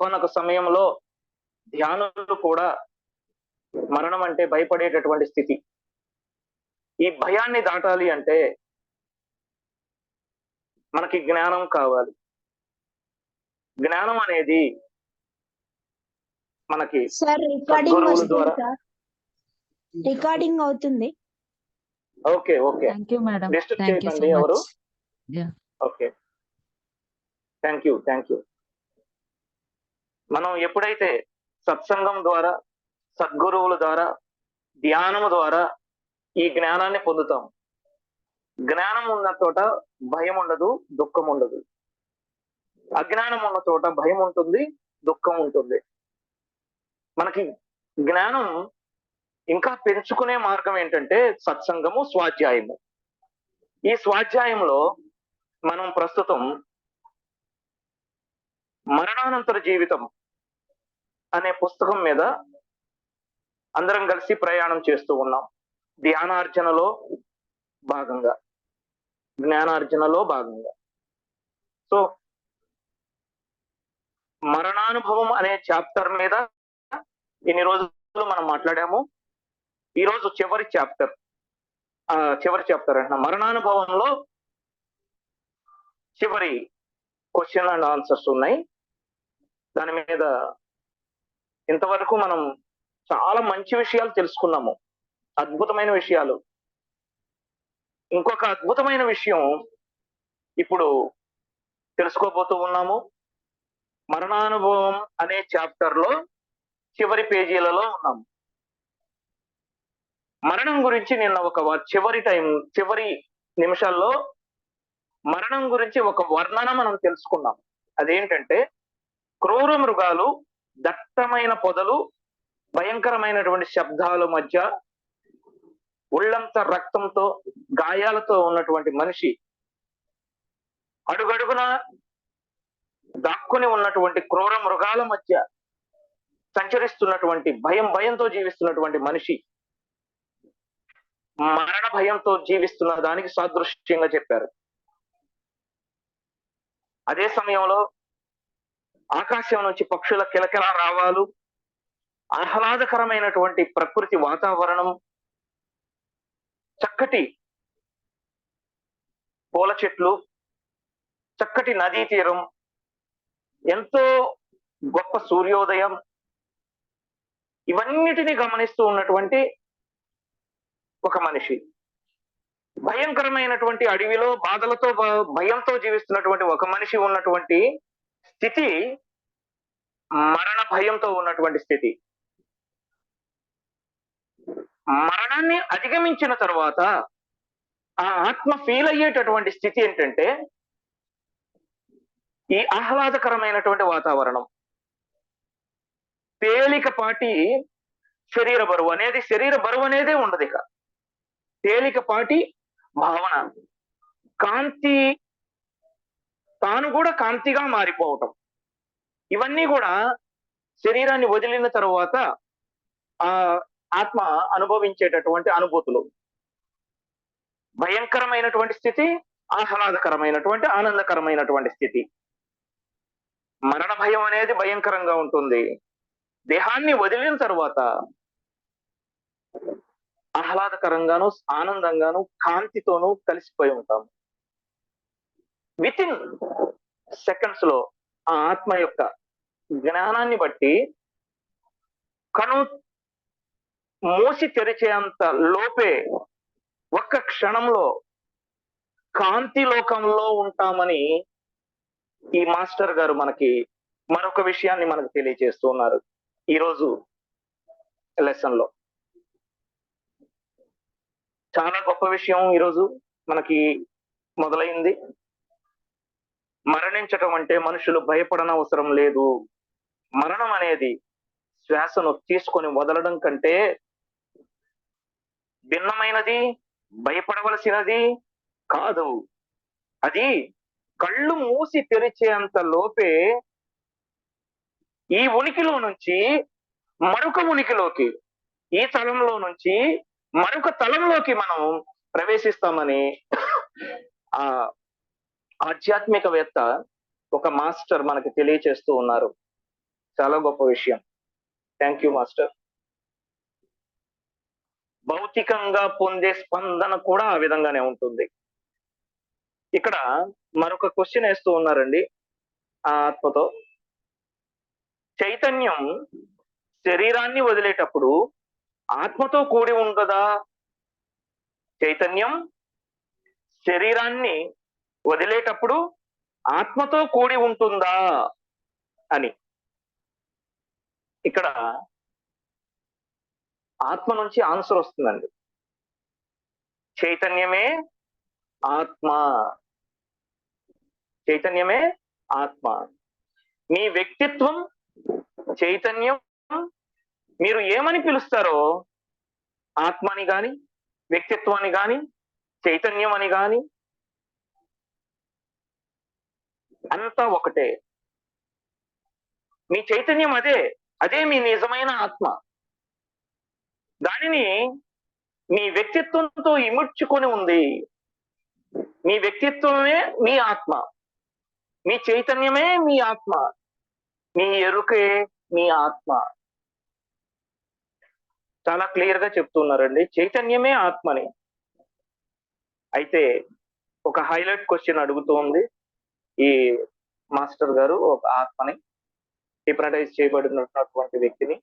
ఒకనొక సమయంలో ధ్యానులు కూడా మరణం అంటే భయపడేటటువంటి స్థితి. ఈ భయాన్ని దాటాలి అంటే మనకి జ్ఞానం కావాలి. జ్ఞానం అనేది మనకి సార్ రికార్డింగ్ రికార్డింగ్ అవుతుంది. Okay okay. చేయకండి ఎవరు? Okay. Thank you thank you మనం ఎప్పుడైతే సత్సంగం ద్వారా సద్గురువుల ద్వారా ధ్యానము ద్వారా ఈ జ్ఞానాన్ని పొందుతాం జ్ఞానం ఉన్న చోట భయం ఉండదు దుఃఖం ఉండదు. అజ్ఞానం ఉన్న చోట భయం ఉంటుంది దుఃఖం ఉంటుంది. మనకి జ్ఞానం ఇంకా పెంచుకునే మార్గం ఏంటంటే సత్సంగము స్వాధ్యాయము. ఈ స్వాధ్యాయంలో మనం ప్రస్తుతం మరణానంతర జీవితం అనే పుస్తకం మీద అందరం కలిసి ప్రయాణం చేస్తూ ఉన్నాం. ధ్యానార్జనలో భాగంగా. జ్ఞానార్జనలో భాగంగా. సో మరణానుభవం అనే చాప్టర్ మీద ఇన్ని రోజులు మనం మాట్లాడాము. ఈ రోజు చివరి చాప్టర్ ఆ చివరి చాప్టర్ అంటున్నా మరణానుభవంలో చివరి క్వశ్చన్ అండ్ ఆన్సర్స్ ఉన్నాయి. దాని మీద ఇంతవరకు మనం చాలా మంచి విషయాలు తెలుసుకున్నాము. అద్భుతమైన విషయాలు. ఇంకొక అద్భుతమైన విషయం ఇప్పుడు తెలుసుకోబోతూ ఉన్నాము. మరణానుభవం అనే చాప్టర్లో చివరి పేజీలలో ఉన్నాము మరణం గురించి నిన్న ఒక చివరి టైం చివరి నిమిషాల్లో మరణం గురించి ఒక వర్ణన మనం తెలుసుకున్నాం. అదేంటంటే క్రూర మృగాలు దట్టమైన పొదలు భయంకరమైనటువంటి శబ్దాల మధ్య ఒళ్ళంత రక్తంతో గాయాలతో ఉన్నటువంటి మనిషి అడుగడుగున దాక్కుని ఉన్నటువంటి క్రూర మృగాల మధ్య సంచరిస్తున్నటువంటి భయం భయంతో జీవిస్తున్నటువంటి మనిషి మరణ భయంతో జీవిస్తున్న దానికి సాదృశ్యంగా చెప్పారు. అదే సమయంలో ఆకాశం నుంచి పక్షుల కిలకిల రావాలు ఆహ్లాదకరమైనటువంటి ప్రకృతి వాతావరణం చక్కటి పూల చెట్లు చక్కటి నదీ తీరం ఎంతో గొప్ప సూర్యోదయం ఇవన్నిటిని గమనిస్తూ ఉన్నటువంటి ఒక మనిషి. భయంకరమైనటువంటి అడవిలో బాధలతో భయంతో జీవిస్తున్నటువంటి ఒక మనిషి ఉన్నటువంటి స్థితి మరణ భయంతో ఉన్నటువంటి స్థితి. మరణాన్ని అధిగమించిన తర్వాత ఆ ఆత్మ ఫీల్ అయ్యేటటువంటి స్థితి ఏంటంటే ఈ ఆహ్లాదకరమైనటువంటి వాతావరణం. తేలికపాటి శరీర బరువు అనేది శరీర బరువు అనేదే ఉండదు ఇక. తేలికపాటి భావన. కాంతి తాను కూడా కాంతిగా మారిపోవటం. ఇవన్నీ కూడా శరీరాన్ని వదిలిన తరువాత ఆ ఆత్మ అనుభవించేటటువంటి అనుభూతులు. భయంకరమైనటువంటి స్థితి ఆహ్లాదకరమైనటువంటి ఆనందకరమైనటువంటి స్థితి. మరణ భయం అనేది భయంకరంగా ఉంటుంది. దేహాన్ని వదిలిన తర్వాత ఆహ్లాదకరంగాను ఆనందంగాను కాంతితోనూ కలిసిపోయి ఉంటాము విత్ ఇన్ సెకండ్స్లో ఆ ఆత్మ యొక్క జ్ఞానాన్ని బట్టి కను మూసి తెరిచేంత లోపే ఒక్క క్షణంలో కాంతి లోకంలో ఉంటామని ఈ మాస్టర్ గారు మనకి మరొక విషయాన్ని మనకు తెలియజేస్తూ ఉన్నారు ఈరోజు లెసన్లో. చాలా గొప్ప విషయం ఈరోజు మనకి మొదలైంది. మరణించటం అంటే మనుషులు భయపడనవసరం లేదు. మరణం అనేది శ్వాసను తీసుకొని వదలడం కంటే భిన్నమైనది భయపడవలసినది కాదు. అది కళ్ళు మూసి తెరిచేంత లోపే ఈ ఉనికిలో నుంచి మరొక ఉనికిలోకి ఈ తలంలో నుంచి మరొక తలంలోకి మనం ప్రవేశిస్తామని ఆ ఆధ్యాత్మికవేత్త ఒక మాస్టర్ మనకు తెలియచేస్తూ ఉన్నారు. చాలా గొప్ప విషయం. Thank you master. భౌతికంగా పొందే స్పందన కూడా ఆ విధంగానే ఉంటుంది. ఇక్కడ మరొక క్వశ్చన్ వేస్తూ ఉన్నారండి ఆ ఆత్మతో. చైతన్యం శరీరాన్ని వదిలేటప్పుడు ఆత్మతో కూడి ఉండదా? చైతన్యం శరీరాన్ని వదిలేటప్పుడు ఆత్మతో కూడి ఉంటుందా అని. ఇక్కడ ఆత్మ నుంచి ఆన్సర్ వస్తుందండి. చైతన్యమే ఆత్మ. చైతన్యమే ఆత్మ. మీ వ్యక్తిత్వం చైతన్యం మీరు ఏమని పిలుస్తారో ఆత్మని గాని వ్యక్తిత్వాన్ని గాని చైతన్యం అని గాని అంతా ఒకటే. మీ చైతన్యం అదే అదే మీ నిజమైన ఆత్మ. దానిని మీ వ్యక్తిత్వంతో ఇముడ్చుకొని ఉంది. మీ వ్యక్తిత్వమే మీ ఆత్మ. మీ చైతన్యమే మీ ఆత్మ. మీ ఎరుకే మీ ఆత్మ. చాలా క్లియర్గా చెప్తున్నారండి. చైతన్యమే ఆత్మని. అయితే ఒక హైలైట్ క్వశ్చన్ అడుగుతూ ఉంది ఈ మాస్టర్ గారు ఒక ఆత్మని హిప్రటైజ్ చేయబడినటువంటి వ్యక్తిని.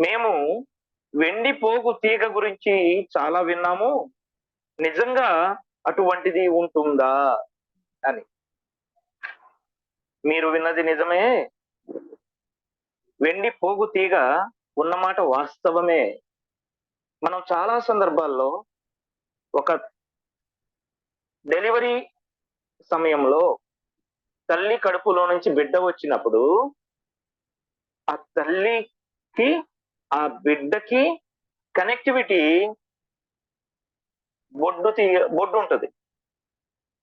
మేము వెండి పోగు తీగ గురించి చాలా విన్నాము. నిజంగా అటువంటిది ఉంటుందా అని. మీరు విన్నది నిజమే. వెండి పోగు తీగ ఉన్నమాట వాస్తవమే. మనం చాలా సందర్భాల్లో ఒక డెలివరీ సమయంలో తల్లి కడుపులో నుంచి బిడ్డ వచ్చినప్పుడు ఆ తల్లికి ఆ బిడ్డకి కనెక్టివిటీ బొడ్డు తీయ బొడ్డు ఉంటుంది.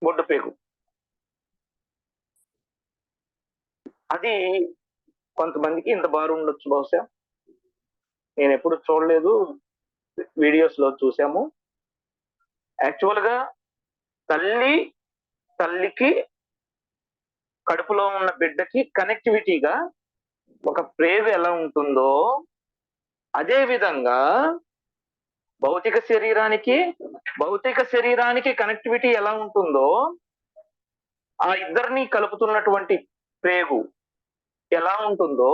బొడ్డు పేగు. అది కొంతమందికి ఇంత బారు ఉండొచ్చు బహుశా. నేను ఎప్పుడు చూడలేదు. వీడియోస్లో చూసాము యాక్చువల్గా తల్లి తల్లికి కడుపులో ఉన్న బిడ్డకి కనెక్టివిటీగా ఒక ప్రేగు ఎలా ఉంటుందో అదే విధంగా భౌతిక శరీరానికి భౌతిక శరీరానికి కనెక్టివిటీ ఎలా ఉంటుందో ఆ ఇద్దరిని కలుపుతున్నటువంటి ప్రేగు ఎలా ఉంటుందో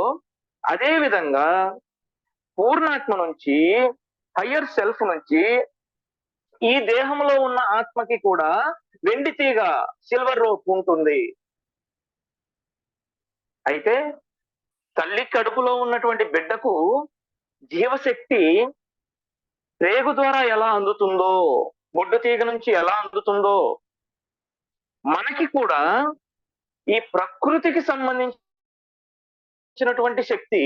అదే విధంగా పూర్ణాత్మ నుంచి హయ్యర్ సెల్ఫ్ నుంచి ఈ దేహంలో ఉన్న ఆత్మకి కూడా వెండి తీగ సిల్వర్ రోప్ ఉంటుంది. అయితే తల్లి కడుపులో ఉన్నటువంటి బిడ్డకు జీవశక్తి రేగు ద్వారా ఎలా అందుతుందో బొడ్డు తీగ నుంచి ఎలా అందుతుందో మనకి కూడా ఈ ప్రకృతికి సంబంధించినటువంటి శక్తి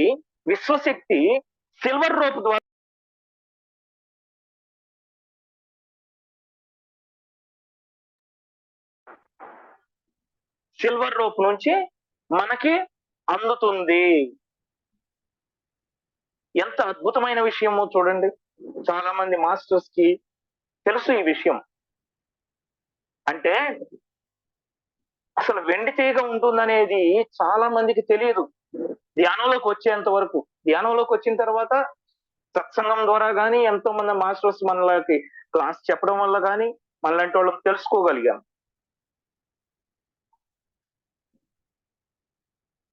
విశ్వశక్తి సిల్వర్ రోప్ ద్వారా సిల్వర్ రోప్ నుంచి మనకి అందుతుంది. ఎంత అద్భుతమైన విషయమో చూడండి. చాలా మంది మాస్టర్స్కి తెలుసు ఈ విషయం. అంటే అసలు వెండి తీగ ఉంటుందనేది చాలా మందికి తెలియదు. ధ్యానంలోకి వచ్చేంత వరకు. ధ్యానంలోకి వచ్చిన తర్వాత సత్సంగం ద్వారా కానీ ఎంతో మంది మాస్టర్స్ మనలకి క్లాస్ చెప్పడం వల్ల కానీ మనలాంటి వాళ్ళకి తెలుసుకోగలిగాం.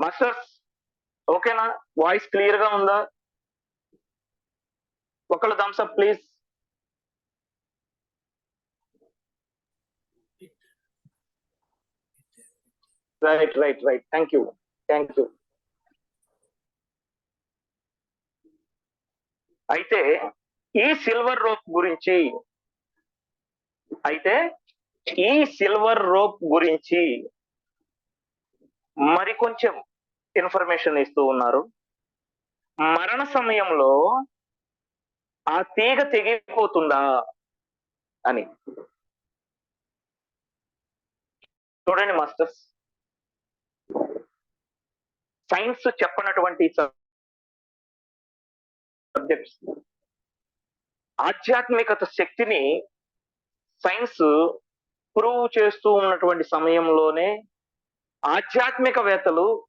మాస్టర్స్ ఓకేనా వాయిస్ క్లియర్గా ఉందా ఒకళ్ళు thumbs up please right right right thank you thank you అయితే ఈ సిల్వర్ రోప్ గురించి అయితే ఈ సిల్వర్ రోప్ గురించి మరి కొంచెం ఇన్ఫర్మేషన్ ఇస్తూ ఉన్నారు. మరణ సమయంలో ఆ తీగ తెగిపోతుందా అని. చూడండి మాస్టర్స్. Science చెప్పనటువంటి subjects. ఆధ్యాత్మికత శక్తిని సైన్స్ ప్రూవ్ చేస్తూ ఉన్నటువంటి సమయంలోనే ఆధ్యాత్మికవేత్తలు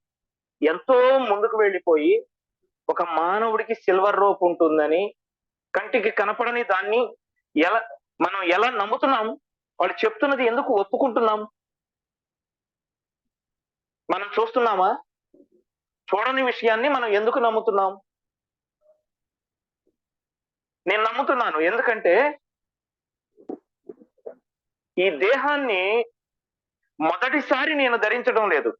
ఎంతో ముందుకు వెళ్ళిపోయి ఒక మానవుడికి సిల్వర్ రోప్ ఉంటుందని కంటికి కనపడని దాన్ని ఎలా మనం ఎలా నమ్ముతున్నాం? వాళ్ళు చెప్తున్నది ఎందుకు ఒప్పుకుంటున్నాం? మనం చూస్తున్నామా? చూడని విషయాన్ని మనం ఎందుకు నమ్ముతున్నాం? నేను నమ్ముతున్నాను. ఎందుకంటే ఈ దేహాన్ని మొదటిసారి నేను ధరించడం లేదు.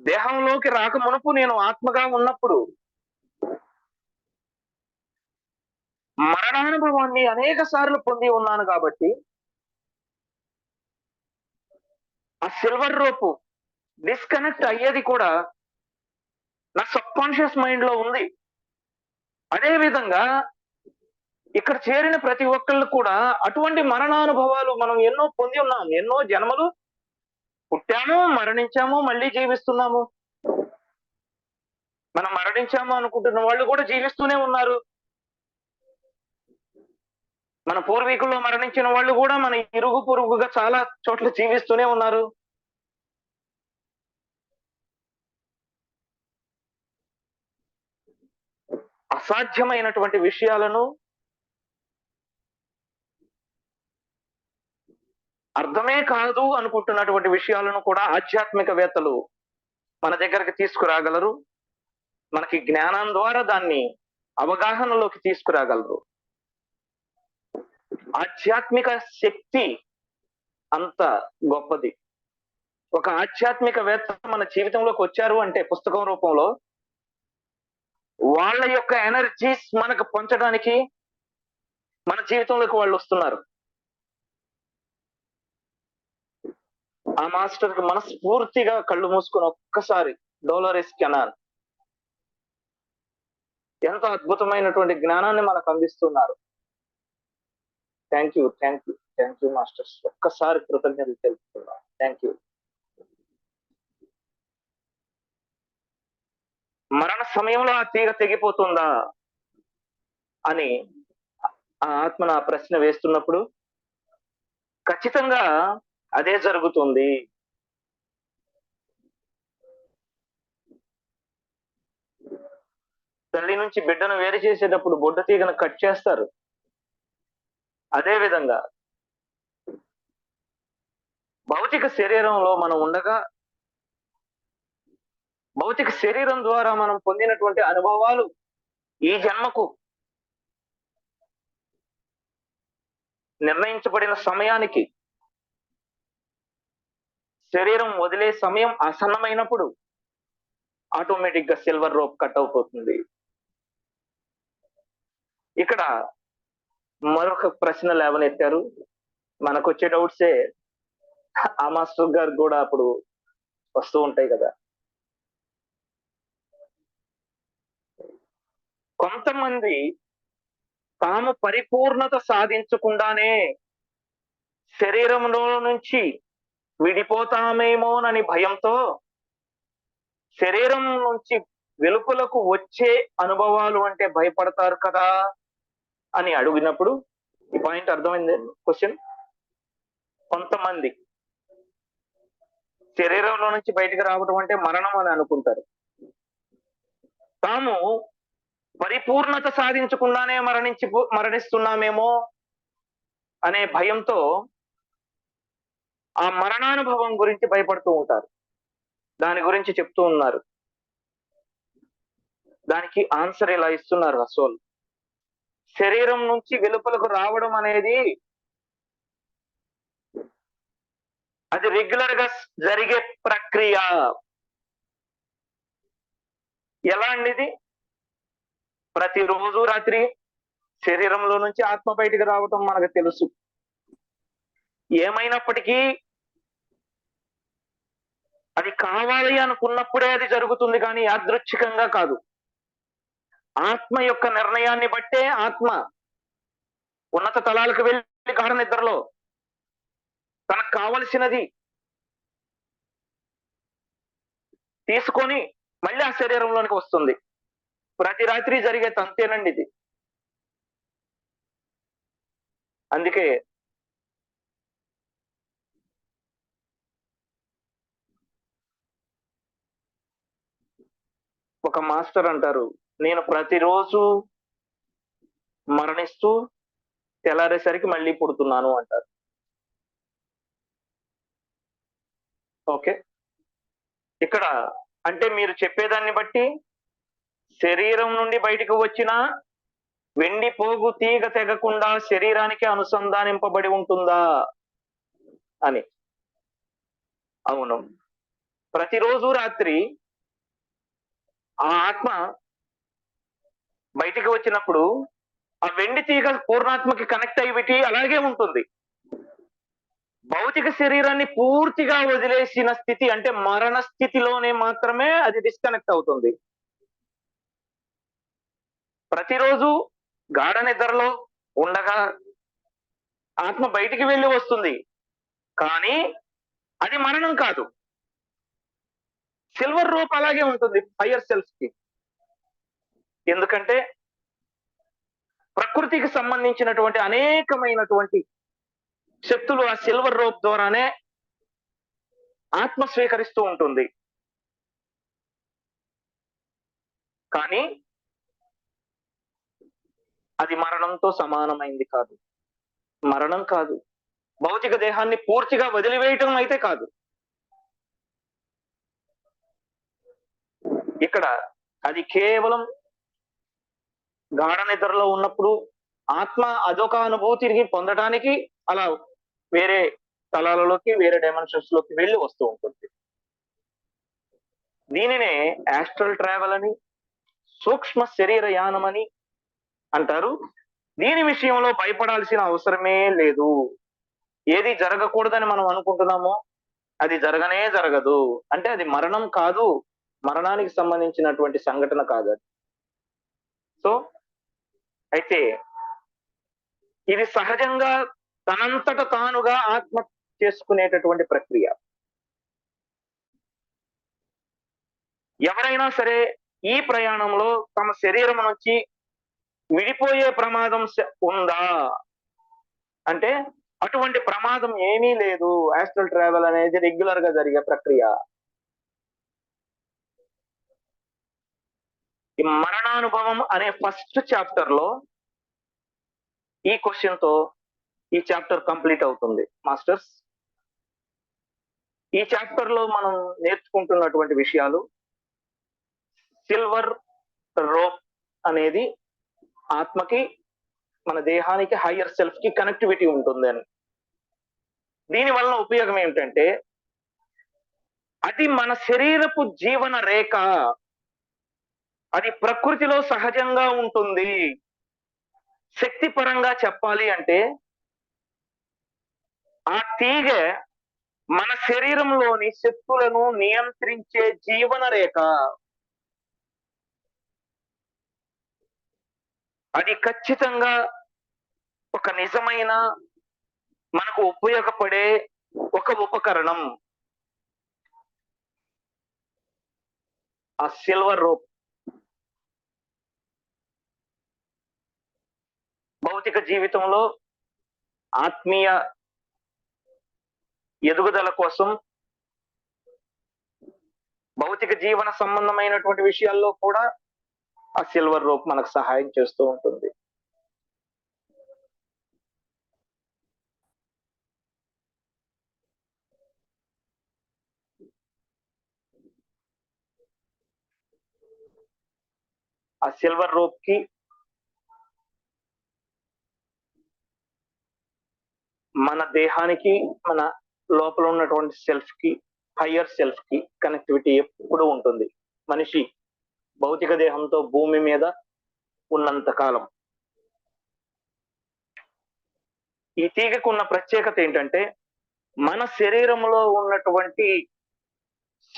దేహంలోకి రాక మునుపు నేను ఆత్మగా ఉన్నప్పుడు మరణానుభవాన్ని అనేక సార్లు పొంది ఉన్నాను కాబట్టి ఆ సిల్వర్ రోపు డిస్కనెక్ట్ అయ్యేది కూడా నా సబ్ కాన్షియస్ మైండ్లో ఉంది. అదే విధంగా ఇక్కడ చేరిన ప్రతి ఒక్కళ్ళు కూడా అటువంటి మరణానుభవాలు మనం ఎన్నో పొంది ఉన్నాం. ఎన్నో జన్మలు పుట్టాము మరణించాము మళ్ళీ జీవిస్తున్నాము. మనం మరణించాము అనుకుంటున్న వాళ్ళు కూడా జీవిస్తూనే ఉన్నారు. మన పూర్వీకుల్లో మరణించిన వాళ్ళు కూడా మన ఇరుగు పొరుగుగా చాలా చోట్ల జీవిస్తూనే ఉన్నారు. అసాధ్యమైనటువంటి విషయాలను అర్థమే కాదు అనుకుంటున్నటువంటి విషయాలను కూడా ఆధ్యాత్మికవేత్తలు మన దగ్గరకు తీసుకురాగలరు. మనకి జ్ఞానం ద్వారా దాన్ని అవగాహనలోకి తీసుకురాగలరు. ఆధ్యాత్మిక శక్తి అంత గొప్పది. ఒక ఆధ్యాత్మికవేత్త మన జీవితంలోకి వచ్చారు అంటే పుస్తకం రూపంలో వాళ్ళ యొక్క ఎనర్జీస్ మనకు పంచడానికి మన జీవితంలోకి వాళ్ళు వస్తున్నారు. ఆ మాస్టర్కి మనస్ఫూర్తిగా కళ్ళు మూసుకొని ఒక్కసారి డోలరెస్ కెనాన్ ఎంత అద్భుతమైనటువంటి జ్ఞానాన్ని మనకు అందిస్తున్నారు. Thank you thank you thank you masters. ఒక్కసారి కృతజ్ఞతలు తెలుపుతున్నాను. Thank you. మరణ సమయంలో ఆ తీగ తెగిపోతుందా అని ఆ ఆత్మ నా ప్రశ్న వేస్తున్నప్పుడు ఖచ్చితంగా అదే జరుగుతుంది. తల్లి నుంచి బిడ్డను వేరు చేసేటప్పుడు బొడ్డ తీగను కట్ చేస్తారు. అదే విధంగా భౌతిక శరీరంలో మనం ఉండగా భౌతిక శరీరం ద్వారా మనం పొందినటువంటి అనుభవాలు ఈ జన్మకు నిర్ణయించబడిన సమయానికి శరీరం వదిలే సమయం ఆసన్నమైనప్పుడు ఆటోమేటిక్గా సిల్వర్ రోప్ కట్ అయిపోతుంది ఇక్కడ మరొక ప్రశ్న లేవనెత్తారు. మనకు వచ్చే డౌట్సే ఆ మాస్టర్ గారు కూడా అప్పుడు వస్తూ ఉంటాయి కదా. కొంతమంది తాము పరిపూర్ణత సాధించకుండానే శరీరంలో నుంచి విడిపోతామేమోనని భయంతో శరీరం నుంచి వెలుపలకు వచ్చే అనుభవాలు అంటే భయపడతారు కదా అని అడిగినప్పుడు ఈ పాయింట్ అర్థమైంది? క్వశ్చన్ కొంతమంది శరీరంలో నుంచి బయటకు రావడం అంటే మరణం అని అనుకుంటారు. తాము పరిపూర్ణత సాధించకుండానే మరణించి మరణిస్తున్నామేమో అనే భయంతో ఆ మరణానుభవం గురించి భయపడుతూ ఉంటారు. దాని గురించి చెప్తూ ఉన్నారు. దానికి ఆన్సర్ ఇలా ఇస్తున్నారు రసోల్ శరీరం నుంచి వెలుపలకు రావడం అనేది అది రెగ్యులర్గా జరిగే ప్రక్రియ. ఎలా అండి ఇది? ప్రతిరోజు రాత్రి శరీరంలో నుంచి ఆత్మ బయటికి రావటం మనకు తెలుసు. ఏమైనప్పటికీ అది కావాలి అనుకున్నప్పుడే అది జరుగుతుంది కానీ యాదృచ్ఛికంగా కాదు. ఆత్మ యొక్క నిర్ణయాన్ని బట్టే ఆత్మ ఉన్నత తలాలకు వెళ్ళి గాఢ నిద్రలో తనకు కావలసినది తీసుకొని మళ్ళీ ఆ శరీరంలోనికి వస్తుంది. ప్రతి రాత్రి జరిగే తంతేనండి ఇది. అందుకే ఒక మాస్టర్ అంటారు. నేను ప్రతిరోజు మరణిస్తూ తెల్లారేసరికి మళ్ళీ పుడుతున్నాను అంటారు. ఓకే. ఇక్కడ అంటే మీరు చెప్పేదాన్ని బట్టి శరీరం నుండి బయటకు వచ్చిన వెండి పోగు తీగ తెగకుండా శరీరానికి అనుసంధానింపబడి ఉంటుందా అని. అవును. ప్రతిరోజు రాత్రి ఆ ఆత్మ బయటికి వచ్చినప్పుడు ఆ వెండి తీగ పూర్ణాత్మకి కనెక్ట్ అయ్యి అలాగే ఉంటుంది. భౌతిక శరీరాన్ని పూర్తిగా వదిలేసిన స్థితి అంటే మరణ స్థితిలోనే మాత్రమే అది డిస్కనెక్ట్ అవుతుంది. ప్రతిరోజు గాఢ నిద్రలో ఉండగా ఆత్మ బయటికి వెళ్ళి వస్తుంది. కానీ అది మరణం కాదు. సిల్వర్ రూప్ అలాగే ఉంటుంది ఫైర్ సెల్ఫ్కి. ఎందుకంటే ప్రకృతికి సంబంధించినటువంటి అనేకమైనటువంటి శక్తులు ఆ సిల్వర్ రోప్ ద్వారానే ఆత్మ స్వీకరిస్తూ ఉంటుంది. కానీ అది మరణంతో సమానమైంది కాదు. మరణం కాదు. భౌతిక దేహాన్ని పూర్తిగా వదిలివేయటం అయితే కాదు. ఇక్కడ అది కేవలం గాఢ నిద్రలో ఉన్నప్పుడు ఆత్మ అదొక అనుభూతిని పొందడానికి అలా వేరే స్థలాలలోకి వేరే డైమెన్షన్స్లోకి వెళ్ళి వస్తూ ఉంటుంది. దీనినే యాస్ట్రల్ ట్రావెల్ అని సూక్ష్మ శరీర యానం అని అంటారు. దీని విషయంలో భయపడాల్సిన అవసరమే లేదు. ఏది జరగకూడదని మనం అనుకుంటున్నామో అది జరగనే జరగదు. అంటే అది మరణం కాదు మరణానికి సంబంధించినటువంటి సంఘటన కాదు సో అయితే ఇది సహజంగా తనంతట తానుగా ఆత్మ చేసుకునేటటువంటి ప్రక్రియ. ఎవరైనా సరే ఈ ప్రయాణంలో తమ శరీరం నుంచి విడిపోయే ప్రమాదం ఉందా? అంటే అటువంటి ప్రమాదం ఏమీ లేదు. ఆస్ట్రల్ ట్రావెల్ అనేది రెగ్యులర్గా జరిగే ప్రక్రియ. ఈ మరణానుభవం అనే ఫస్ట్ చాప్టర్లో ఈ క్వశ్చన్తో ఈ చాప్టర్ కంప్లీట్ అవుతుంది. మాస్టర్స్ ఈ చాప్టర్లో మనం నేర్చుకుంటున్నటువంటి విషయాలు సిల్వర్ రోప్ అనేది ఆత్మకి మన దేహానికి హయ్యర్ సెల్ఫ్కి కనెక్టివిటీ ఉంటుంది అని. దీని వలన ఉపయోగం ఏమిటంటే అది మన శరీరపు జీవన రేఖ అది ప్రకృతిలో సహజంగా ఉంటుంది. శక్తి పరంగా చెప్పాలి అంటే ఆ తీగ మన శరీరంలోని శక్తులను నియంత్రించే జీవన రేఖ అది ఖచ్చితంగా ఒక నిజమైన మనకు ఉపయోగపడే ఒక ఉపకరణం. ఆ సిల్వర్ రోప్. భౌతిక జీవితంలో ఆత్మీయ ఎదుగుదల కోసం భౌతిక జీవన సంబంధమైనటువంటి విషయాల్లో కూడా ఆ సిల్వర్ రోప్ మనకు సహాయం చేస్తూ ఉంటుంది. ఆ సిల్వర్ రోప్కి మన దేహానికి మన లోపల ఉన్నటువంటి సెల్ఫ్కి హయ్యర్ సెల్ఫ్కి కనెక్టివిటీ ఎప్పుడు ఉంటుంది. మనిషి భౌతిక దేహంతో భూమి మీద ఉన్నంత కాలం. ఈ తీగకు ఉన్న ప్రత్యేకత ఏంటంటే మన శరీరంలో ఉన్నటువంటి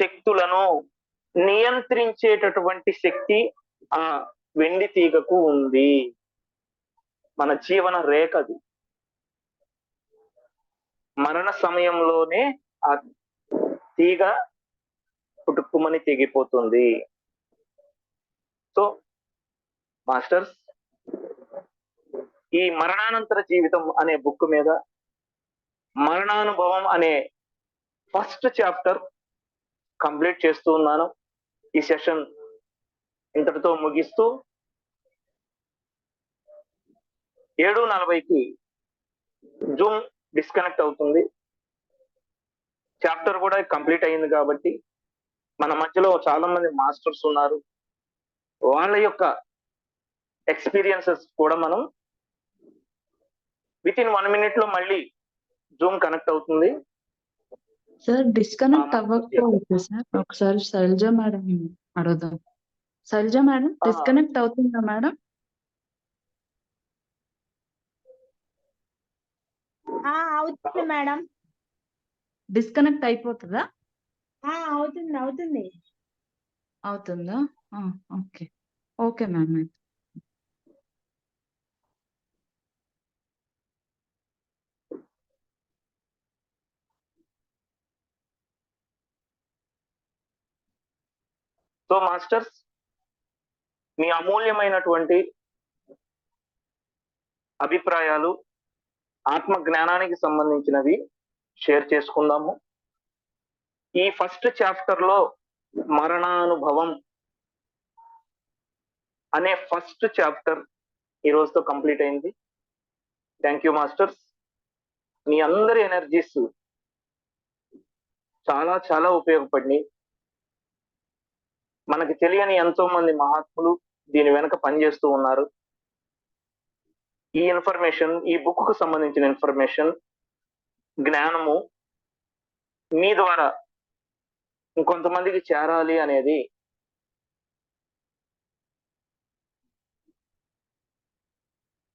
శక్తులను నియంత్రించేటటువంటి శక్తి ఆ వెండి తీగకు ఉంది. మన జీవన రేఖ అది. మరణ సమయంలోనే ఆ తీగ పుట్టుకుమని తెగిపోతుంది. సో మాస్టర్స్ ఈ మరణానంతర జీవితం అనే బుక్ మీద మరణానుభవం అనే ఫస్ట్ చాప్టర్ కంప్లీట్ చేస్తూ ఉన్నాను. ఈ సెషన్ ఇంతటితో ముగిస్తూ ఏడు నలభైకి జూమ్ డిస్కనెక్ట్ అవుతుంది. చాప్టర్ కూడా కంప్లీట్ అయింది కాబట్టి మన మధ్యలో చాలా మంది మాస్టర్స్ ఉన్నారు. వాళ్ళ యొక్క ఎక్స్పీరియన్సెస్ కూడా మనం విత్ ఇన్ వన్ మినిట్లో మళ్ళీ జూమ్ కనెక్ట్ అవుతుంది. సార్ డిస్కనెక్ట్ అవ్వకపోతే సార్ ఒకసారి శైలజ మేడం అడుగుదాం. శైలజ మేడం. డిస్కనెక్ట్ అవుతుందా మేడం? అవుతుంది మేడం. డిస్కనెక్ట్ అయిపోతుందా? ఆ అవుతుంది అవుతుంది. అవుతుందా? ఓకే. ఓకే మ్యామ్ అయితే. సో మాస్టర్స్ మీ అమూల్యమైనటువంటి అభిప్రాయాలు ఆత్మ జ్ఞానానికి సంబంధించినవి షేర్ చేసుకుందాము. ఈ ఫస్ట్ చాప్టర్లో మరణానుభవం అనే ఫస్ట్ చాప్టర్ ఈ రోజుతో కంప్లీట్ అయింది. థ్యాంక్ యూ మాస్టర్స్ మీ అందరి ఎనర్జీస్ చాలా చాలా ఉపయోగపడినాయి. మనకి తెలియని ఎంతో మంది మహాత్ములు దీని వెనక పనిచేస్తూ ఉన్నారు. ఈ ఇన్ఫర్మేషన్ ఈ బుక్కు సంబంధించిన ఇన్ఫర్మేషన్ జ్ఞానము మీ ద్వారా ఇంకొంతమందికి చేరాలి అనేది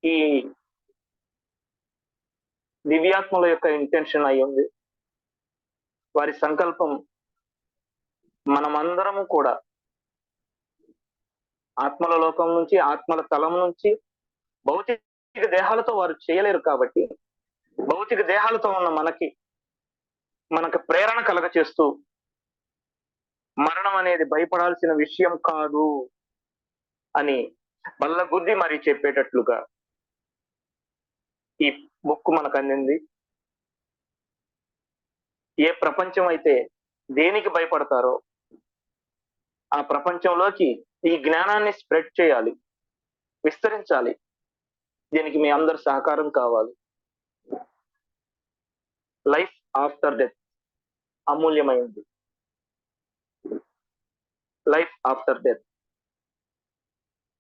ఈ దివ్యాత్మల యొక్క ఇంటెన్షన్ అయి ఉంది. వారి సంకల్పం మనమందరము కూడా ఆత్మల లోకం నుంచి ఆత్మల తలం నుంచి భౌతిక దేహాలతో వారు చేయలేరు కాబట్టి భౌతిక దేహాలతో ఉన్న మనకి మనకు ప్రేరణ కలగ చేస్తూ మరణం అనేది భయపడాల్సిన విషయం కాదు అని బల్ల బుద్ధి మరి చెప్పేటట్లుగా ఈ బుక్ మనకు అందింది. ఏ ప్రపంచం అయితే దేనికి భయపడతారో ఆ ప్రపంచంలోకి ఈ జ్ఞానాన్ని స్ప్రెడ్ చేయాలి విస్తరించాలి. దీనికి మీ అందరి సహకారం కావాలి. లైఫ్ ఆఫ్టర్ డెత్ అమూల్యమైంది. లైఫ్ ఆఫ్టర్ డెత్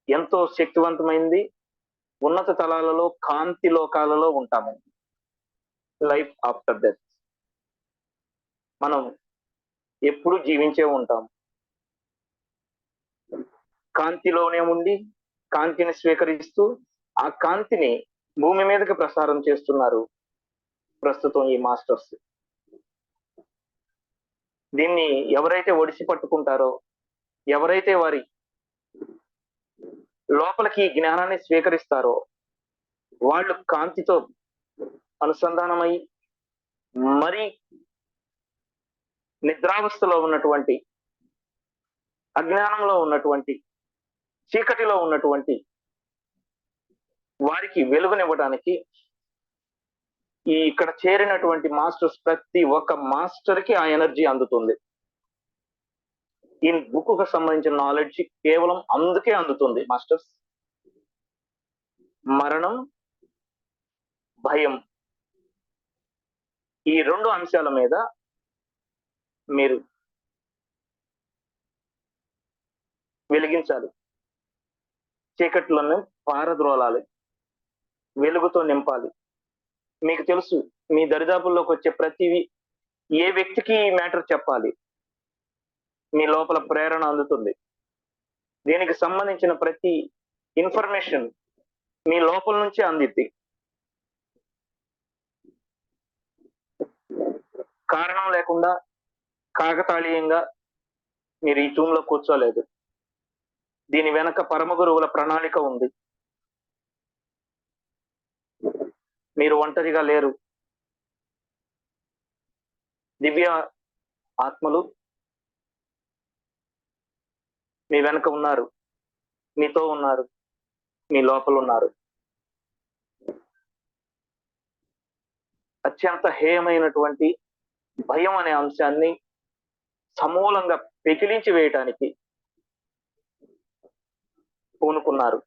ఎంతో శక్తివంతమైంది. ఉన్నత తలాలలో కాంతి లోకాలలో ఉంటాము. లైఫ్ ఆఫ్టర్ డెత్ మనం ఎప్పుడు జీవించే ఉంటాం. కాంతిలోనే ఉండి కాంతిని స్వీకరిస్తూ ఆ కాంతిని భూమి మీదకి ప్రసారం చేస్తున్నారు ప్రస్తుతం ఈ మాస్టర్స్. దీన్ని ఎవరైతే ఒడిసి పట్టుకుంటారో ఎవరైతే వారి లోపలికి ఈ జ్ఞానాన్ని స్వీకరిస్తారో వాళ్ళు కాంతితో అనుసంధానమై మరి నిద్రావస్థలో ఉన్నటువంటి అజ్ఞానంలో ఉన్నటువంటి చీకటిలో ఉన్నటువంటి వారికి వెలుగునివ్వడానికి ఈ ఇక్కడ చేరినటువంటి మాస్టర్స్ ప్రతి ఒక్క మాస్టర్కి ఆ ఎనర్జీ అందుతుంది. ఈ బుక్కు సంబంధించిన నాలెడ్జ్ కేవలం అందుకే అందుతుంది మాస్టర్స్. మరణం భయం. ఈ రెండు అంశాల మీద మీరు వెలిగించాలి. చీకట్లను పారద్రోలాలి. వెలుగుతో నింపాలి. మీకు తెలుసు మీ దరిదాపుల్లోకి వచ్చే ప్రతి ఏ వ్యక్తికి ఈ మ్యాటర్ చెప్పాలి? మీ లోపల ప్రేరణ అందుతుంది. దీనికి సంబంధించిన ప్రతి ఇన్ఫర్మేషన్ మీ లోపల నుంచే అందిద్ది. కారణం లేకుండా కాకతాళీయంగా మీరు ఈ టూమ్లో కూర్చోలేదు. దీని వెనక పరమ గురువుల ప్రణాళిక ఉంది. మీరు ఒంటరిగా లేరు. దివ్య ఆత్మలు మీ వెనక ఉన్నారు. మీతో ఉన్నారు. మీ లోపల ఉన్నారు అత్యంత హేయమైనటువంటి భయం అనే అంశాన్ని సమూలంగా పెకిలించి వేయటానికి పూనుకున్నారు.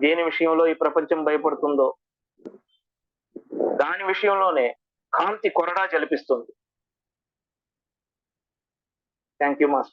దేని విషయంలో ఈ ప్రపంచం భయపడుతుందో దాని విషయంలోనే కాంతి కొరడా జలిపిస్తుంది. Thank you master